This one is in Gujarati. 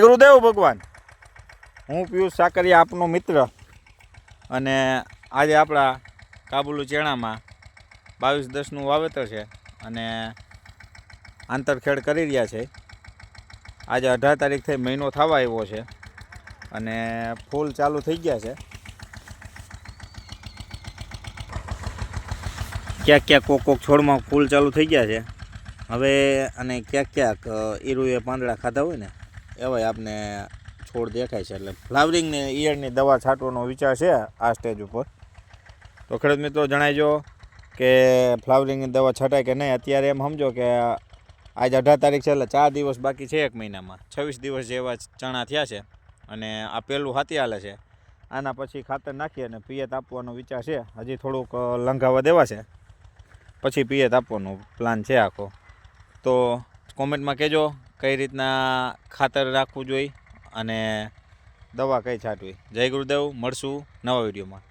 ગુરુદેવ ભગવાન. હું પિયુષ સાકરિયા આપનો મિત્ર અને આજે આપણા કાબુલુ ચેણામાં બાવીસ દસનું વાવેતર છે અને આંતરખેડ કરી રહ્યા છે. આજે અઢાર તારીખથી મહિનો થવા આવ્યો છે અને ફૂલ ચાલુ થઈ ગયા છે. ક્યાંક ક્યાંક કોક કોક છોડમાં ફૂલ ચાલુ થઈ ગયા છે. હવે અને ક્યાંક ક્યાંક ઈરુએ પાંદડા ખાધા હોય ને એવાય આપને છોડ દેખાય છે, એટલે ફ્લાવરિંગને, ઈયળની દવા છાંટવાનો વિચાર છે આ સ્ટેજ ઉપર. તો ખેડૂત મિત્રો જણાવજો કે ફ્લાવરિંગની દવા છાંટાય કે નહીં? અત્યારે એમ સમજો કે આજે અઢાર તારીખ છે, એટલે ચાર દિવસ બાકી છે એક મહિનામાં. છવ્વીસ દિવસ જેવા ચણા થયા છે અને આ પહેલું હાથી હાલે છે. આના પછી ખાતર નાખી અને પિયત આપવાનો વિચાર છે. હજી થોડુંક લંઘાવા દેવા છે. પછી પિયત આપવાનો પ્લાન છે આખો. તો કોમેન્ટમાં કહેજો કઈ રીતના ખાતર રાખવું જોઈએ અને દવા કઈ છાંટવી. જય ગુરુદેવ મળશું નવા વિડીયોમાં.